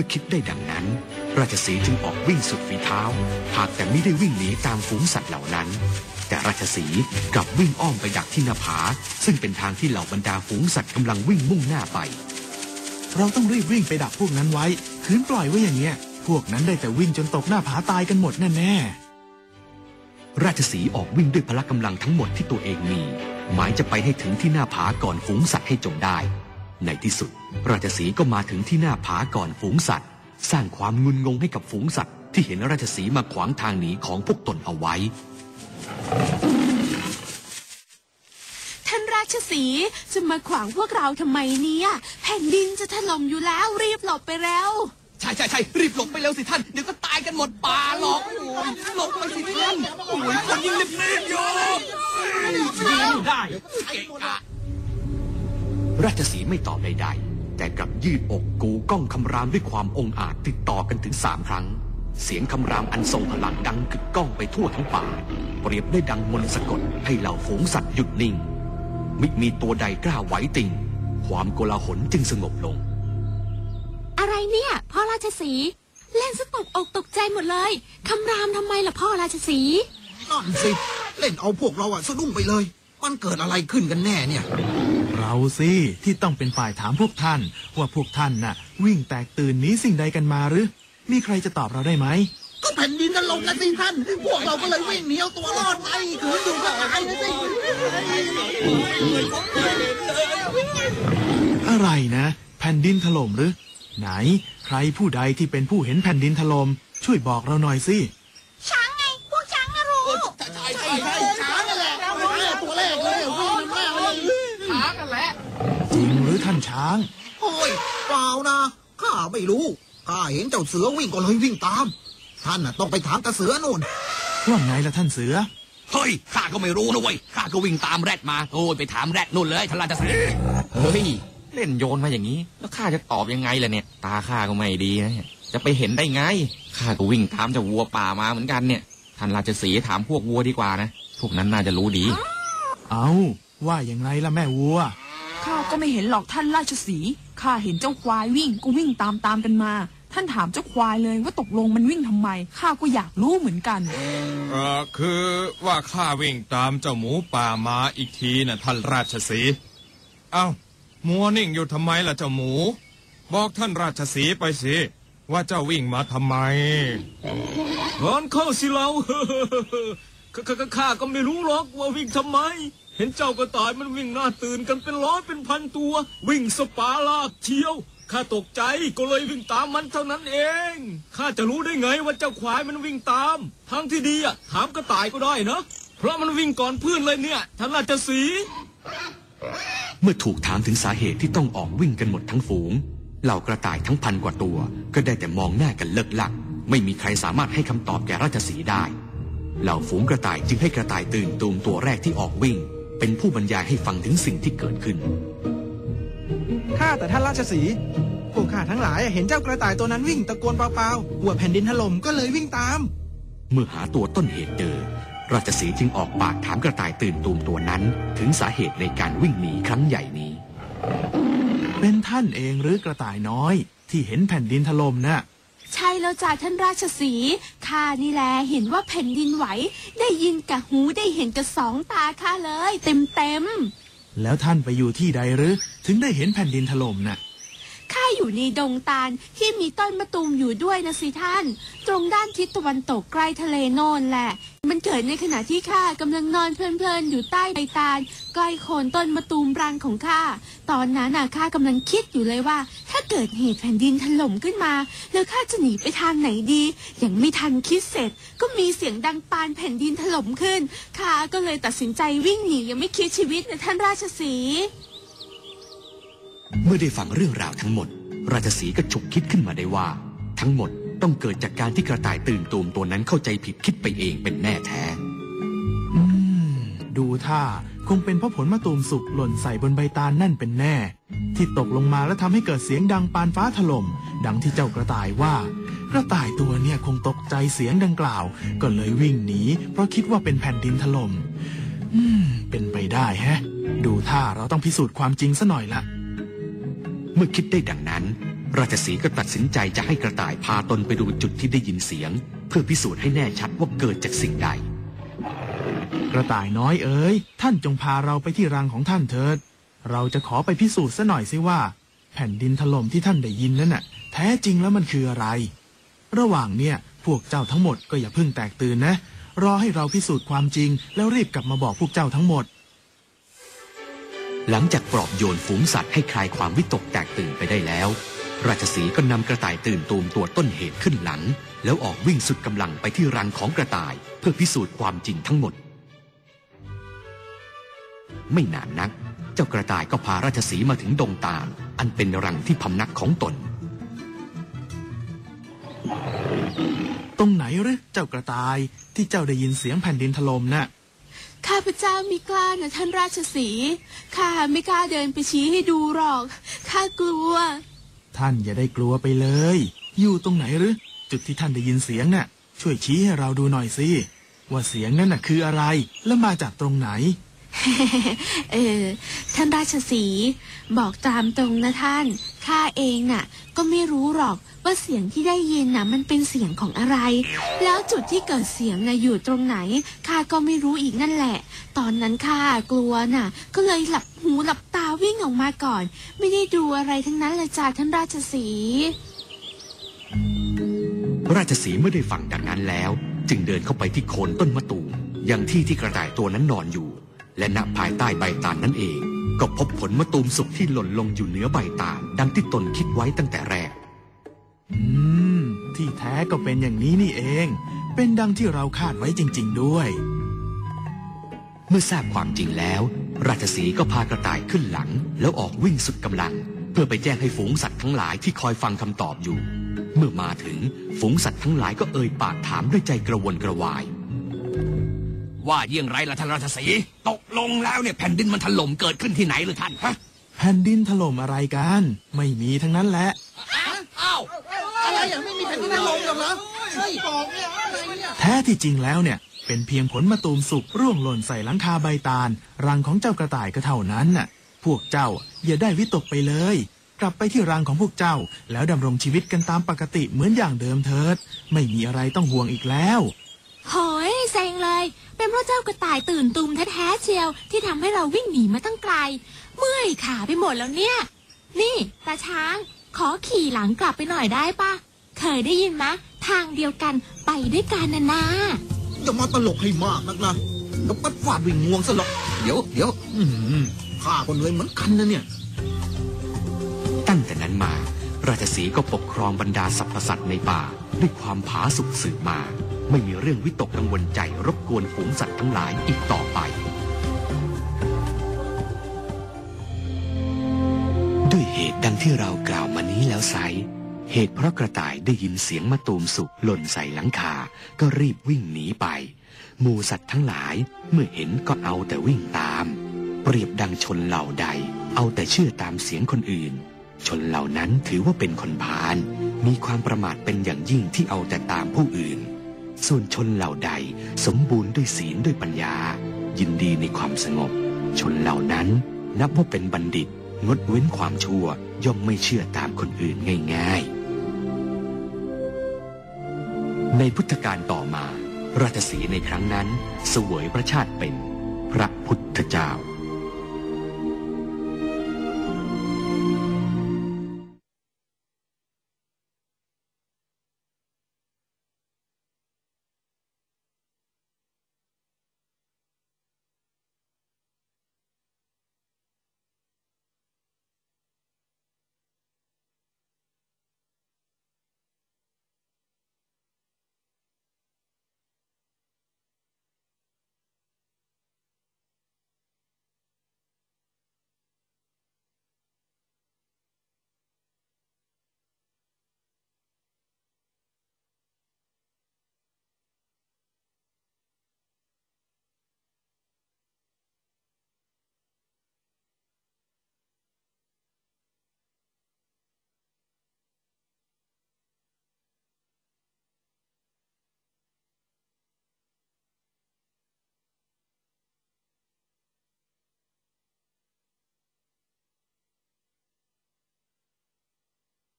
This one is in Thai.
มื่อคิดได้ดังนั้น ราชสีจึงออกวิ่งสุดฝีเท้า หากแต่ไม่ได้วิ่งหนีตามฝูงสัตว์เหล่านั้น แต่ราชสีกลับวิ่งอ้อมไปดักที่หน้าผา ซึ่งเป็นทางที่เหล่าบรรดาฝูงสัตว์กำลังวิ่งมุ่งหน้าไป เราต้องรีบวิ่งไปดักพวกนั้นไว้คืนปล่อยไว้อย่างเงี้ย พวกนั้นได้แต่วิ่งจนตกหน้าผาตายกันหมดแน่ราชสีออกวิ่งด้วยพละกำลังทั้งหมดที่ตัวเองมี หมายจะไปให้ถึงที่หน้าผาก่อนฝูงสัตว์ให้จงได้ ในที่สุด ราชสีห์ก็มาถึงที่หน้าผาก่อนฝูงสัตว์ สร้างความงุนงงให้กับฝูงสัตว์ ที่เห็นราชสีห์มาขวางทางหนีของพวกตนเอาไว้ ท่านราชสีห์จะมาขวางพวกเราทำไมเนี่ย แผ่นดินจะถล่มอยู่แล้วรีบหลบไปแล้ว ใช่ใช่ใช่รีบหลบไปเร็วสิท่าน เดี๋ยวก็ตายกันหมดป่าหรอกโอ้ยหลบไปสิท่านโอ้ยคนยิ่งรีบๆอยู่ยิงได้เกะกะ ราชสีห์ไม่ตอบใด ๆ แต่กลับยืดอกกูก้องคำรามด้วยความองอาจติดต่อกันถึงสามครั้ง เสียงคำรามอันทรงพลังดังกึกก้องไปทั่วทั้งป่า เปรียบได้ดังมนต์สะกดให้เหล่าฝูงสัตว์หยุดนิ่ง มิมีตัวใดกล้าไหวติง ความโกลาหลจึงสงบลง อะไรเนี่ยพ่อราชสีห์เล่นสตกอกตกใจหมดเลยคำรามทำไมล่ะพ่อราชสีห์นั่นสิ เล่นเอาพวกเราอะสะดุ้งไปเลย มันเกิดอะไรขึ้นกันแน่เนี่ยๆ เราสิที่ต้องเป็นฝ่ายถามพวกท่าน ว่าพวกท่านน่ะ วิ่งแตกตื่นหนี้สิ่งใดกันมาหรือ มีใครจะตอบเราได้ไหมก็แผ่นดินถล่มนะสิท่าน พวกเราก็เลยวิ่งหนีเอาตัวรอดไปขืนอยู่ก็ตายนะสิอะไรนะ แผ่นดินถล่มหรือ ไหน ใครผู้ใดที่เป็นผู้เห็นแผ่นดินถล่มช่วยบอกเราหน่อยสิ ช้างไง พวกช้างนะรู้ ใช่ใช่ใช่ช้างนั่นแหละช้างตัวแรกเลยวิ่งนำหน้าเลย ช้ากันแหละ จริงหรือท่านช้างโอ้ยเปล่านะข้าไม่รู้ข้าเห็นเจ้าเสือวิ่งก็เลยวิ่งตาม ท่านน่ะต้องไปถามตาเสือนู่นว่าไงล่ะท่านเสือเฮ้ยข้าก็ไม่รู้นะเว้ยข้าก็วิ่งตามแรดมาโอ้ยไปถามแรดนู่นเลยท่านราชสีห์เฮ้ยเล่นโยนมาอย่างนี้ แล้วข้าจะตอบยังไงล่ะเนี่ย ตาข้าก็ไม่ดีนะเนี่ยจะไปเห็นได้ไงข้าก็วิ่งตามเจ้าวัวป่ามาเหมือนกันเนี่ยท่านราชสีห์ถามพวกวัวดีกว่านะพวกนั้นน่าจะรู้ดี เอาว่าอย่างไรล่ะแม่วัว ข้าก็ไม่เห็นหรอกท่านราชสีห์ข้าเห็นเจ้าควายวิ่งก็วิ่งตามตามๆกันมา ท่านถามเจ้าควายเลยว่าตกลงมันวิ่งทำไมข้าก็อยากรู้เหมือนกันเออคือว่าข้าวิ่งตามเจ้าหมูป่ามาอีกทีน่ะท่านราชสีห์เอ้ามัวนิ่งอยู่ทำไมล่ะเจ้าหมู บอกท่านราชสีห์ไปสิว่าเจ้าวิ่งมาทำไมงอนเข้าสิเรา ข้าข้าข้าก็ไม่รู้หรอกว่าวิ่งทำไม เห็นเจ้ากระต่ายมันวิ่งหน้าตื่นกันเป็นร้อยเป็นพันตัว วิ่งสปาลากเที่ยวข้าตกใจก็เลยวิ่งตามมันเท่านั้นเองข้าจะรู้ได้ไงว่าเจ้าควายมันวิ่งตาม ทางที่ดีอะถามกระต่ายก็ได้นะเพราะมันวิ่งก่อนเพื่อนเลยเนี่ยท่านราชสีเมื่อถูกถามถึงสาเหตุที่ต้องออกวิ่งกันหมดทั้งฝูง เหล่ากระต่ายทั้งพันกว่าตัว ก็ได้แต่มองหน้ากันเลิกลัก ไม่มีใครสามารถให้คำตอบแก่ราชสีได้ เหล่าฝูงกระต่ายจึงให้กระต่ายตื่นตูมตัวแรกที่ออกวิ่ง เป็นผู้บรรยายให้ฟังถึงสิ่งที่เกิดขึ้น ข้าแต่ท่านราชสีห์พวกข้าทั้งหลายเห็นเจ้ากระต่ายตัวนั้นวิ่งตะโกนเปล่าๆว่าแผ่นดินถล่มก็เลยวิ่งตาม เมื่อหาตัวต้นเหตุเจอ ราชสีห์จึงออกปากถามกระต่ายตื่นตูมตัวนั้น ถึงสาเหตุในการวิ่งหนีครั้งใหญ่นี้ เป็นท่านเองหรือกระต่ายน้อย ที่เห็นแผ่นดินถล่มน่ะ ใช่แล้วจ้าท่านราชสีห์ข้านี่แหละเห็นว่าแผ่นดินไหว ได้ยินกับหูได้เห็นกับสองตาข้าเลย เต็มเต็มๆแล้วท่านไปอยู่ที่ใดหรือ ถึงได้เห็นแผ่นดินถล่มน่ะข้าอยู่ในดงตาลที่มีต้นมะตูมอยู่ด้วยนะสิท่าน ตรงด้านทิศตะวันตกใกล้ทะเลโนนแหละ มันเกิดในขณะที่ข้ากำลังนอนเพลินๆอยู่ใต้ใบตาลใกล้โคนต้นมะตูมรังของข้า ตอนนั้นน่ะข้ากำลังคิดอยู่เลยว่า ถ้าเกิดเหตุแผ่นดินถล่มขึ้นมา แล้วข้าจะหนีไปทางไหนดียังไม่ทันคิดเสร็จ ก็มีเสียงดังปานแผ่นดินถล่มขึ้นข้าก็เลยตัดสินใจวิ่งหนียังไม่คิดชีวิตนะท่านราชสีเมื่อได้ฟังเรื่องราวทั้งหมด ราชสีก็ฉุกคิดขึ้นมาได้ว่า ทั้งหมด ต้องเกิดจากการที่กระต่ายตื่นตูมตัวนั้นเข้าใจผิดคิดไปเองเป็นแน่แท้ อืม ดูท่าคงเป็นเพราะผลมะตูมสุกหล่นใส่บนใบตาลนั่นเป็นแน่ ที่ตกลงมาแล้วทำให้เกิดเสียงดังปานฟ้าถล่ม ดังที่เจ้ากระต่ายว่า กระต่ายตัวเนี่ยคงตกใจเสียงดังกล่าว ก็เลยวิ่งหนีเพราะคิดว่าเป็นแผ่นดินถล่มอืม เป็นไปได้แฮะ ดูท่าเราต้องพิสูจน์ความจริงซะหน่อยละเมื่อคิดได้ดังนั้น ราชสีห์ก็ตัดสินใจจะให้กระต่ายพาตนไปดูจุดที่ได้ยินเสียง เพื่อพิสูจน์ให้แน่ชัดว่าเกิดจากสิ่งใด กระต่ายน้อยเอ๋ยท่านจงพาเราไปที่รังของท่านเถิด เราจะขอไปพิสูจน์ซะหน่อยสิว่า แผ่นดินถล่มที่ท่านได้ยินนั้นน่ะ แท้จริงแล้วมันคืออะไร ระหว่างเนี่ยพวกเจ้าทั้งหมดก็อย่าเพิ่งแตกตื่นนะ รอให้เราพิสูจน์ความจริง แล้วรีบกลับมาบอกพวกเจ้าทั้งหมด หลังจากปลอบโยนฝูงสัตว์ให้คลายความวิตกแตกตื่นไปได้แล้ว ราชสีห์ก็นำกระต่ายตื่นตูมตัวต้นเหตุขึ้นหลัง แล้วออกวิ่งสุดกำลังไปที่รังของกระต่าย เพื่อพิสูจน์ความจริงทั้งหมด ไม่นานนัก เจ้ากระต่ายก็พาราชสีห์มาถึงดงตาล อันเป็นรังที่พำนักของตน ตรงไหนหรือเจ้ากระต่ายที่เจ้าได้ยินเสียงแผ่นดินถล่มน่ะข้าพเจ้าไมีกล้านะท่านราชสีห์ข้าไม่กล้าเดินไปชี้ให้ดูหรอกข้ากลัว ท่านอย่าได้กลัวไปเลย อยู่ตรงไหนหรือ จุดที่ท่านได้ยินเสียงน่ะ ช่วยชี้ให้เราดูหน่อยสิ ว่าเสียงนั้นน่ะคืออะไร และมาจากตรงไหน เออ ท่านราชสี บอกตามตรงนะท่าน ข้าเองน่ะ ก็ไม่รู้หรอกว่าเสียงที่ได้ยินน่ะมันเป็นเสียงของอะไร แล้วจุดที่เกิดเสียงน่ะอยู่ตรงไหนข้าก็ไม่รู้อีกนั่นแหละ ตอนนั้นข้ากลัวน่ะ ก็เลยหลับหูหลับตาวิ่งออกมาก่อน ไม่ได้ดูอะไรทั้งนั้นเลยจ้าท่านราชสีราชสีเมื่อได้ฟังดังนั้นแล้ว จึงเดินเข้าไปที่โคนต้นมะตูมยังที่ที่กระต่ายตัวนั้นนอนอยู่ และณภายใต้ใบตาลนั่นเอง ก็พบผลมะตูมสุกที่หล่นลงอยู่เหนือใบตาลดังที่ตนคิดไว้ตั้งแต่แรก อืม ที่แท้ก็เป็นอย่างนี้นี่เอง เป็นดังที่เราคาดไว้จริง ๆ ด้วย เมื่อทราบความจริงแล้ว ราชสีห์ก็พากระต่ายขึ้นหลัง แล้วออกวิ่งสุดกำลัง เพื่อไปแจ้งให้ฝูงสัตว์ทั้งหลายที่คอยฟังคำตอบอยู่ เมื่อมาถึงฝูงสัตว์ทั้งหลายก็เอ่ยปากถามด้วยใจกระวนกระวาย ว่าเยี่ยงไรล่ะท่านราชสีห์ตกลงแล้วเนี่ยแผ่นดินมันถล่มเกิดขึ้นที่ไหนหรือท่านฮะแผ่นดินถล่มอะไรกัน ไม่มีทั้งนั้นแหละอ้าวอะไรอย่างไม่มีแผ่นดินถล่มหรอกเหรอเฮ้ยบอกเนี่ยอะไรเนี่ยแท้ที่จริงแล้วเนี่ย เป็นเพียงผลมะตูมสุกร่วงหล่นใส่หลังคาใบตาล รังของเจ้ากระต่ายก็เท่านั้นน่ะ พวกเจ้าอย่าได้วิตกไปเลย กลับไปที่รังของพวกเจ้า แล้วดำรงชีวิตกันตามปกติเหมือนอย่างเดิมเถิด ไม่มีอะไรต้องห่วงอีกแล้วโหย เซ็งเลยเป็นเพราะเจ้ากระต่ายตื่นตูมแท้ๆเชียว ที่ทำให้เราวิ่งหนีมาตั้งไกล เมื่อยขาไปหมดแล้วเนี่ย นี่ตาช้าง ขอขี่หลังกลับไปหน่อยได้ปะเคยได้ยินมะทางเดียวกันไปด้วยกันนะนาอย่ามาตลกให้มากนักนะแล้วปัดฟาดวิ่งงวงซะหรอกเดี๋ยวเดี๋ยวอืมข้าคนเลยเหมือนกันนะเนี่ย ตั้งแต่นั้นมา ราชสีห์ก็ปกครองบรรดาสรรพสัตว์ในป่า ด้วยความผาสุกสืบมา ไม่มีเรื่องวิตกกังวลใจรบกวนฝูงสัตว์ทั้งหลายอีกต่อไป ด้วยเหตุดังที่เรากล่าวมานี้แล้วไซเหตุเพราะกระต่ายได้ยินเสียงมะตูมสุกหล่นใส่หลังคา ก็รีบวิ่งหนีไป หมูสัตว์ทั้งหลายเมื่อเห็นก็เอาแต่วิ่งตาม เปรียบดังชนเหล่าใด เอาแต่เชื่อตามเสียงคนอื่น ชนเหล่านั้นถือว่าเป็นคนพาลมีความประมาทเป็นอย่างยิ่งที่เอาแต่ตามผู้อื่น ส่วนชนเหล่าใดสมบูรณ์ด้วยศีลด้วยปัญญา ยินดีในความสงบ ชนเหล่านั้น นับว่าเป็นบัณฑิต งดเว้นความชั่ว ย่อมไม่เชื่อตามคนอื่นง่าย ๆ ในพุทธกาลต่อมา ราชสีในครั้งนั้นเสวยพระชาติเป็น พระพุทธเจ้า